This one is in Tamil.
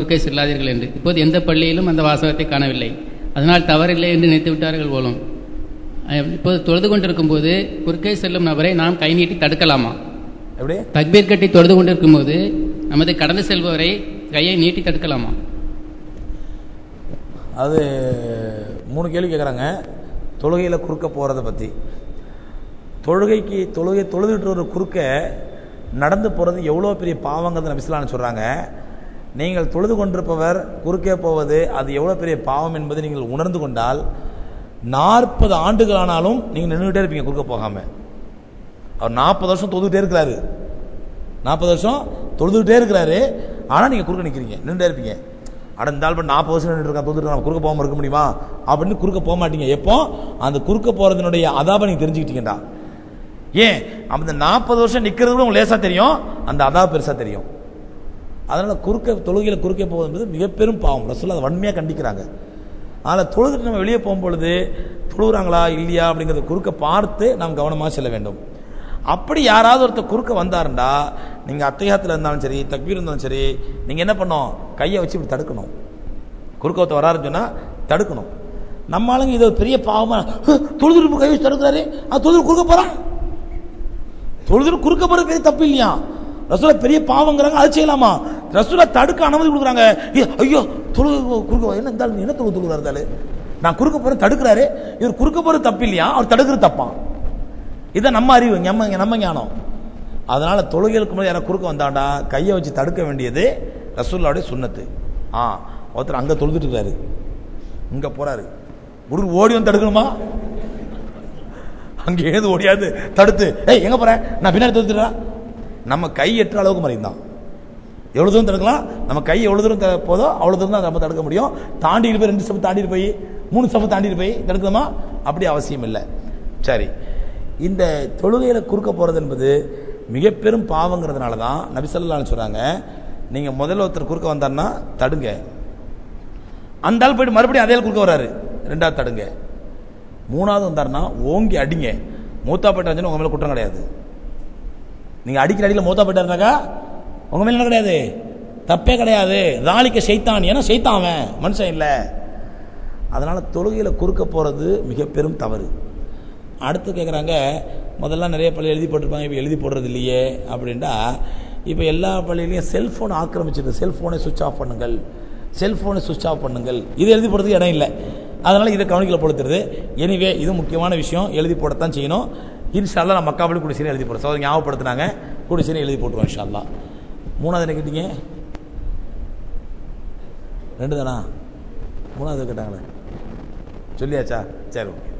குறுக்கே செல்லாதீர்கள் என்று. இப்போது எந்த பள்ளியிலும் அந்த வாசகத்தை காணவில்லை. அதனால் தவறில்லை என்று நினைத்து விட்டார்கள் போலும். இப்போது தொழுது கொண்டிருக்கும் போது குறுக்கே செல்லும் நபரை நாம் கை நீட்டி தடுக்கலாமா? எப்படி? தக்பீர் கட்டி தொழுது கொண்டிருக்கும் போது நமது கடந்து செல்பவரை கையை நீட்டி தடுக்கலாமா? அது மூணு கேள்வி கேட்குறாங்க தொழுகையில் குறுக்க போகிறத பற்றி தொழுகைக்கு தொழுகை தொழுதுட்டு ஒரு குறுக்க நடந்து போகிறது எவ்வளோ பெரிய பாவங்கிறது நபிஸ்லான்னு சொல்கிறாங்க நீங்கள் தொழுது கொண்டிருப்பவர் குறுக்கே போவது அது எவ்வளோ பெரிய பாவம் என்பதை நீங்கள் உணர்ந்து கொண்டால் நாற்பது ஆண்டுகள் ஆனாலும் நீங்கள் நின்றுகிட்டே இருப்பீங்க குறுக்க போகாமல் அவர் நாற்பது வருஷம் தொழுதுகிட்டே இருக்கிறாரு. நாற்பது வருஷம் தொழுதுகிட்டே இருக்கிறாரு. ஆனால் நீங்கள் குறுக்க நிற்கிறீங்க நின்றுட்டே இருப்பீங்க. அடந்தால் இப்போ நாற்பது வருஷம் நின்றுருக்கான் தொழுதுட்டு நம்ம குறுக்க போகாமல் இருக்க முடியுமா? அப்படின்னு குறுக்க போக மாட்டீங்க. எப்போ? அந்த குறுக்க போகிறதுனுடைய அதாபை நீங்கள் தெரிஞ்சுக்கிட்டீங்கடா. ஏன்? அந்த நாற்பது வருஷம் நிற்கிறது கூட உங்களுக்கு லேசாக தெரியும் அந்த அதாப பெருசாக தெரியும். அதனால் குறுக்க தொழுகையில் குறுக்கே போவது என்பது மிக பெரும் பாவம். ரசூல் அதை வன்மையாக கண்டிக்கிறாங்க. அதனால் தொழுதுட்டு நம்ம வெளியே போகும்பொழுது தொழுகிறாங்களா இல்லையா அப்படிங்கிறத குறுக்க பார்த்து நாம் கவனமாக செல்ல வேண்டும். அப்படி யாராவது ஒருத்தர் குறுக்க வந்தாருண்டா நீங்கள் அத்தையாத்தில் இருந்தாலும் சரி தக்பீர் இருந்தாலும் சரி நீங்கள் என்ன பண்ணோம் கையை வச்சு இப்படி தடுக்கணும். குறுக்க ஒருத்தர் வராருன்னு சொன்னால் தடுக்கணும். நம்ம ஆளுங்க இது ஒரு பெரிய பாவமாக தொழுதுட்டு கை வச்சு தடுக்கிறாரு? அது தொழுது குறுக்க போகிறான் தொழுதுட்டு குறுக்க போகிறது பெரிய தப்பு இல்லையா? ரசோல பெரிய பாவங்கிறாங்க அது செய்யலாமா? ரசூலா தடுக்க அனுமதி கொடுக்குறாங்க. ஐயோ தொழு குறுக்க என்ன இருந்தாலும் என்ன தொழு கொடுக்குறாரு இருந்தாலு? நான் குறுக்க போகிறேன் தடுக்கிறாரு. இவர் குறுக்க போகிற தப்பு இல்லையா அவர் தடுக்கிற தப்பான் இதான் நம்ம அறிவு நம்ம நம்ம ஞானம். அதனால தொழுகைகளுக்கு முன்னாடி யாரும் குறுக்க வந்தாண்டா கையை வச்சு தடுக்க வேண்டியது ரசூல்லாவுடைய சுண்ணத்து. ஆ ஒருத்தர் அங்கே தொழுதுட்டு இருக்காரு. இங்கே போறாரு. ஒரு ஓடி வந்து தடுக்கணுமா? அங்கே ஏது ஓடியாது தடுத்து. ஏய் எங்கே போகிறேன் நான் பின்னாடி தடுத்துட்டா நம்ம கை எட்டுற அளவுக்கு மறைந்தான் எவ்வளோ தூரம் தடுக்கலாம்? நம்ம கை எவ்வளோ தூரம் த- போதோ அவ்வளோ தூரம் தான் நம்ம தடுக்க முடியும். தாண்டிட்டு போய் ரெண்டு ஸ்டெப் தாண்டிட்டு போய் மூணு ஸ்டெப் தாண்டிட்டு போய் தடுக்கணுமா? அப்படி அவசியம் இல்லை. சரி. இந்த தொழுகையில் குறுக்க போகிறது என்பது மிக பெரும் பாவங்கிறதுனால தான் நபிசல்லான்னு சொல்கிறாங்க நீங்கள் முதல்ல ஒருத்தர் குறுக்க வந்தாருன்னா தடுங்க. அந்த ஆள் போய்ட்டு மறுபடியும் அதே குறுக்க வராரு. ரெண்டாவது தடுங்க. மூணாவது வந்தாருன்னா ஓங்கி அடிங்க. மூத்தா போயிட்டாச்சுன்னா உங்கள் மேலே குற்றம் கிடையாது. நீங்கள் அடிக்கிற அடியில் மூத்தா போயிட்டாருனாக்கா உங்க மேல என்ன கிடையாது? தப்பே கிடையாது. தாளிக்க செய்தான் ஏன்னா செய்தான் அவன். மனுஷன் இல்லை. அதனால தொழுகையில் குறுக்க போகிறது மிக பெரும் தவறு. அடுத்து கேட்குறாங்க முதல்ல நிறைய பள்ளி எழுதி போட்டிருப்பாங்க இப்போ எழுதி போடுறது இல்லையே அப்படின்ட்டா இப்போ எல்லா பள்ளியிலையும் செல்ஃபோன் ஆக்கிரமிச்சிருக்கு. செல்ஃபோனை சுவிட்ச் ஆஃப் பண்ணுங்கள். செல்ஃபோனை சுவிட்ச் ஆஃப் பண்ணுங்கள். இது எழுதி போடுறதுக்கு இடம் இல்லை. அதனால் இதை கவனிக்கல படுத்துறது எனிவே இது முக்கியமான விஷயம். எழுதி போடத்தான் செய்யணும். இன்ஷால்லா நம்ம மக்காபடி குடிசீனை எழுதி போடுறோம் சோதனை ஞாபகப்படுத்தினாங்க. குடிசீனை எழுதி போட்டுருவோம் இன்ஷால்லா மூணாவது என்ன கேட்டீங்க? ரெண்டு தானா மூணாவது கேட்டாங்களே? சொல்லியாச்சா? சரி ஓகே.